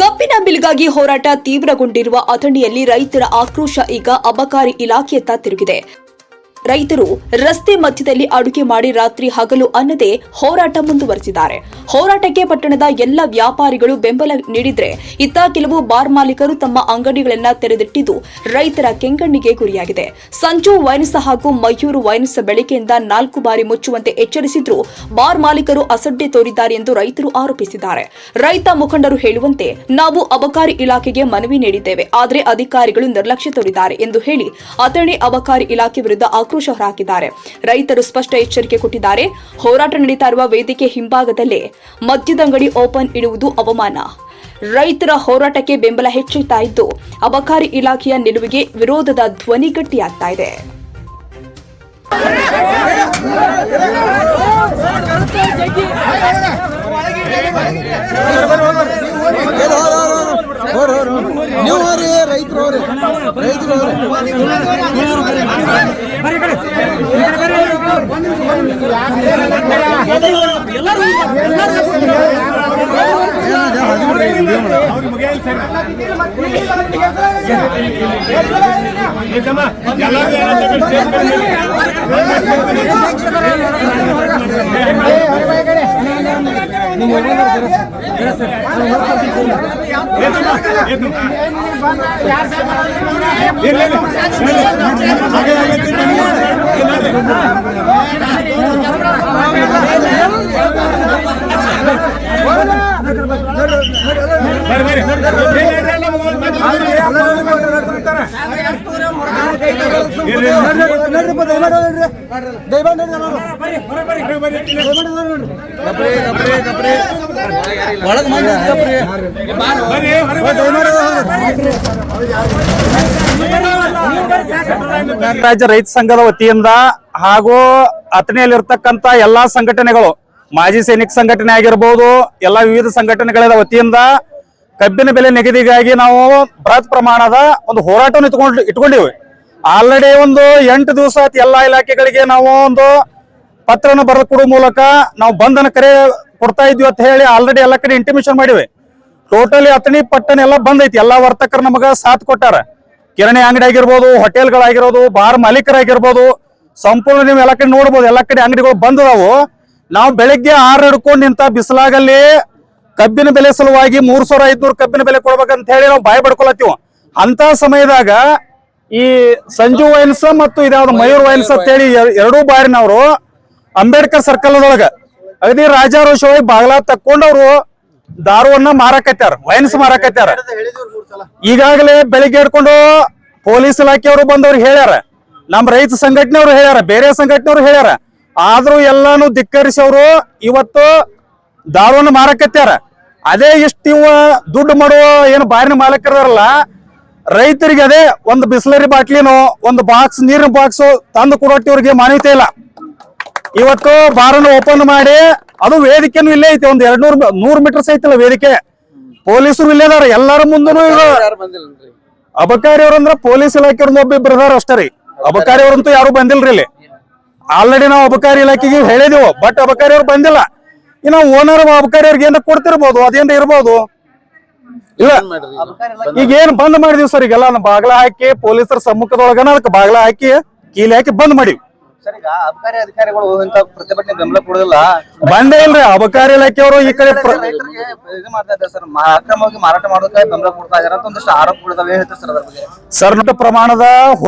ಕಬ್ಬಿನ ಬಿಲ್ಗಾಗಿ ಹೋರಾಟ ತೀವ್ರಗೊಂಡಿರುವ ಅಥಣಿಯಲ್ಲಿ ರೈತರ ಆಕ್ರೋಶ ಈಗ ಅಬಕಾರಿ ಇಲಾಖೆಯತ್ತ ತಿರುಗಿದೆ. ರೈತರು ರಸ್ತೆ ಮಧ್ಯದಲ್ಲಿ ಅಡುಗೆ ಮಾಡಿ ರಾತ್ರಿ ಹಗಲು ಅನ್ನದೆ ಹೋರಾಟ ಮುಂದುವರೆಸಿದ್ದಾರೆ. ಹೋರಾಟಕ್ಕೆ ಪಟ್ಟಣದ ಎಲ್ಲ ವ್ಯಾಪಾರಿಗಳು ಬೆಂಬಲ ನೀಡಿದ್ರೆ ಇತ್ತ ಕೆಲವು ಬಾರ್ ಮಾಲೀಕರು ತಮ್ಮ ಅಂಗಡಿಗಳನ್ನ ತೆರೆದಿಟ್ಟಿದ್ದು ರೈತರ ಕೆಂಗಣ್ಣಿಗೆ ಗುರಿಯಾಗಿದೆ. ಸಂಜು ವೈನ್ಸ್ ಹಾಗೂ ಮಯೂರು ವೈನ್ಸ್ ಬೆಳಕೆಯಿಂದ ನಾಲ್ಕು ಬಾರಿ ಮುಚ್ಚುವಂತೆ ಎಚ್ಚರಿಸಿದ್ರು ಬಾರ್ ಮಾಲೀಕರು ಅಸಡ್ಡೆ ತೋರಿದ್ದಾರೆ ಎಂದು ರೈತರು ಆರೋಪಿಸಿದ್ದಾರೆ. ರೈತ ಮುಖಂಡರು ಹೇಳುವಂತೆ ನಾವು ಅಬಕಾರಿ ಇಲಾಖೆಗೆ ಮನವಿ ನೀಡಿದ್ದೇವೆ. ಆದರೆ ಅಧಿಕಾರಿಗಳು ನಿರ್ಲಕ್ಷ್ಯ ತೋರಿದ್ದಾರೆ ಎಂದು ಹೇಳಿ, ಅಥಣಿ ಅಬಕಾರಿ ಇಲಾಖೆ ವಿರುದ್ಧ ಆಕ್ರೋಶ ಹೊರಹಾಕಿದ್ದಾರೆ ರೈತರು ಸ್ಪಷ್ಟ ಎಚ್ಚರಿಕೆ ಕೊಟ್ಟಿದ್ದಾರೆ ಹೋರಾಟ ನಡೀತಾ ಇರುವ ವೇದಿಕೆ ಹಿಂಭಾಗದಲ್ಲೇ ಮದ್ಯದಂಗಡಿ ಓಪನ್ ಇಡುವುದು ಅವಮಾನ ರೈತರ ಹೋರಾಟಕ್ಕೆ ಬೆಂಬಲ ಹೆಚ್ಚುತ್ತಾ ಇದ್ದು ಅಬಕಾರಿ ಇಲಾಖೆಯ ನಿಲುವಿಗೆ ವಿರೋಧದ ಧ್ವನಿ ಗಟ್ಟಿಯಾಗ್ತಾ ಇದೆ ರೈತರು ಹೋರಿ ಮಂದಿ ಗಪ್ರಿ. ರಾಜ್ಯ ರೈತ ಸಂಘದ ವತಿಯಿಂದ ಹಾಗೂ ಅಥಣಿಯಲ್ಲಿರ್ತಕ್ಕಂತ ಎಲ್ಲಾ ಸಂಘಟನೆಗಳು, ಮಾಜಿ ಸೈನಿಕ ಸಂಘಟನೆ ಆಗಿರ್ಬೋದು, ಎಲ್ಲಾ ವಿವಿಧ ಸಂಘಟನೆಗಳ ವತಿಯಿಂದ ಕಬ್ಬಿನ ಬೆಲೆ ನಿಗದಿಗಾಗಿ ನಾವು ಬೃಹತ್ ಪ್ರಮಾಣದ ಒಂದು ಹೋರಾಟವನ್ನು ಇಟ್ಕೊಂಡು ಇಟ್ಕೊಂಡಿವಿ. ಆಲ್ರೆಡಿ ಒಂದು ಎಂಟು ದಿವಸ ಎಲ್ಲಾ ಇಲಾಖೆಗಳಿಗೆ ನಾವು ಒಂದು ಪತ್ರವನ್ನು ಬರೆದು ಕೊಡುವ ಮೂಲಕ ನಾವು ಬಂಧನ ಕರೆ ಕೊಡ್ತಾ ಇದ್ವಿ ಅಂತ ಹೇಳಿ ಆಲ್ರೆಡಿ ಎಲ್ಲ ಕಡೆ ಇಂಟಿಮೇಷನ್ ಮಾಡಿವೆ. ಟೋಟಲಿ ಅಥಣಿ ಪಟ್ಟಣ ಎಲ್ಲ ಬಂದ್ ಐತಿ. ಎಲ್ಲಾ ವರ್ತಕರು ನಮಗ ಸಾಥ್ ಕೊಟ್ಟಾರ. ಕಿರಾಣಿ ಅಂಗಡಿ ಆಗಿರ್ಬೋದು ಹೋಟೆಲ್ಗಳಾಗಿರ್ಬೋದು ಬಾರ್ ಮಾಲೀಕರಾಗಿರ್ಬೋದು, ಸಂಪೂರ್ಣ ನೀವು ಎಲ್ಲ ಕಡೆ ನೋಡ್ಬೋದು. ಎಲ್ಲ ಕಡೆ ಅಂಗಡಿಗಳು ಬಂದದಾವು ನಾವು ಬೆಳಿಗ್ಗೆ ಆರು ಹಿಡ್ಕೊಂಡು ನಿಂತ ಬಿಸಿಲಾಗಲ್ಲಿ ಕಬ್ಬಿನ ಬೆಲೆ ಸಲುವಾಗಿ ಮೂರ್ ಸಾವಿರ ಐದ್ನೂರು ಕಬ್ಬಿನ ಬೆಲೆ ಕೊಡ್ಬೇಕಂತ ಹೇಳಿ ನಾವು ಬಾಯಿ ಬಡ್ಕೊಳತ್ತೀವಿ. ಅಂತ ಸಮಯದಾಗ ಈ ಸಂಜು ವೈನ್ಸ್ ಮತ್ತು ಇದ್ಯಾವ್ದು ಮಯೂರ್ ವೈನ್ಸ್ ಅಂತ ಹೇಳಿ ಎರ್- ಎರಡೂ ಬಾರಿನವರು ಅಂಬೇಡ್ಕರ್ ಒಳಗ ಅಗದಿ ರಾಜಾರೋಷವಾಗಿ ಬಾಗ್ಲ ತಕ್ಕೊಂಡವ್ರು ದಾರುವನ್ನ ಮಾರಾಕತ್ಯಾರ, ವೈನ್ಸ್ ಮಾರಾಕತ್ಯಾರ. ಈಗಾಗಲೇ ಬೆಳಿಗ್ಗೆ ಹಿಡ್ಕೊಂಡು ಪೊಲೀಸ್ ಇಲಾಖೆಯವರು ಬಂದವ್ರು ಹೇಳ್ಯಾರ, ನಮ್ ರೈತ ಸಂಘಟನೆಯವರು ಹೇಳ್ಯಾರ, ಬೇರೆ ಸಂಘಟನೆಯವರು ಹೇಳ್ಯಾರ. ಆದ್ರೂ ಎಲ್ಲಾನು ಅವರು ಇವತ್ತು ದಾರುವನ್ನ ಮಾರಕತ್ಯಾರ. ಅದೇ ಇಷ್ಟು ಇವ ದುಡ್ಡು ಮಾಡುವ ಏನು ಬಾರಿನ ಮಾಲೀಕರಲ್ಲ ರೈತರಿಗೆ ಅದೇ ಒಂದು ಬಿಸ್ಲರಿ ಬಾಟ್ಲಿನೋ ಒಂದು ಬಾಕ್ಸ್ ನೀರಿನ ಬಾಕ್ಸ್ ತಂದು ಕೊಡೋಟ್ಟಿವ್ರಿಗೆ ಮಾನ್ಯತೆ ಇಲ್ಲ. ಇವತ್ತು ಬಾರನ್ನು ಓಪನ್ ಮಾಡಿ ಅದು ವೇದಿಕೆನೂ ಇಲ್ಲೇ ಐತಿ ಒಂದ್ ಎರಡ್ ನೂರ್ ನೂರ್ ಮೀಟರ್ಸ್ ಐತಲ್ಲ ವೇದಿಕೆ. ಪೊಲೀಸರು ಇಲ್ಲೇ ಅದಾರ ಎಲ್ಲಾರ ಮುಂದನು ಈಗ ಅಬಕಾರಿ ಅವ್ರಂದ್ರ ಪೊಲೀಸ್ ಇಲಾಖೆ ಒಬ್ಬಿಬ್ರು ಅದಾರ ಅಷ್ಟೇ ರೀ. ಅಬಕಾರಿ ಅವ್ರಂತೂ ಯಾರು ಬಂದಿಲ್ರಿ ಇಲ್ಲಿ. ಆಲ್ರೆಡಿ ನಾವು ಅಬಕಾರಿ ಇಲಾಖೆಗೆ ಹೇಳಿದೀವಿ ಬಟ್ ಅಬಕಾರಿ ಅವ್ರು ಬಂದಿಲ್ಲ. ಇನ್ನು ಓನರ್ ಅಬಕಾರಿ ಅವ್ರಿಗೆ ಏನ ಕೊಡ್ತಿರ್ಬೋದು ಅದೇನ ಇರ್ಬೋದು. ಇಲ್ಲ. ಈಗ? ಏನ್ ಬಂದ್ ಮಾಡಿದೀವಿ ಸರ್ ಈಗೆಲ್ಲ ಬಾಗ್ಲ ಹಾಕಿ ಪೊಲೀಸರ ಸಮ್ಮುಖದೊಳಗನ ಅದಕ್ಕೆ ಬಾಗ್ಲ ಹಾಕಿ ಕೀಲಿ ಹಾಕಿ ಬಂದ್ ಮಾಡಿವಿ. ಸರ್ ಈಗ ಅಬಕಾರಿ ಅಧಿಕಾರಿಗಳು ಇಂತ ಪ್ರತಿಭಟನೆ ಬೆಂಬಲ ಕೊಡುದಿಲ್ಲ. ಬಂದೇ ಇಲ್ರಿ ಅಬಕಾರಿ ಇಲಾಖೆಯವರು ಈ ಕಡೆ ಪ್ರ- ಇದು ಮಾಡ್ತಾ ಇದ್ದಾರೆ ಸರ್ ಮಾ- ಅಕ್ರಮವಾಗಿ ಮಾರಾಟ ಮಾಡೋದಕ್ಕೆ ಬೆಂಬಲ ಕೊಡ್ತಾ ಇದಾರೆ ಅಂತ ಒಂದಿಷ್ಟು ಹೇಳ್ತಾರೆ ಸರ್ ಅದ್ರ ಬಗ್ಗೆ? ಸರ್ ಪ್ರಮಾಣದ ಹೋರಾಟ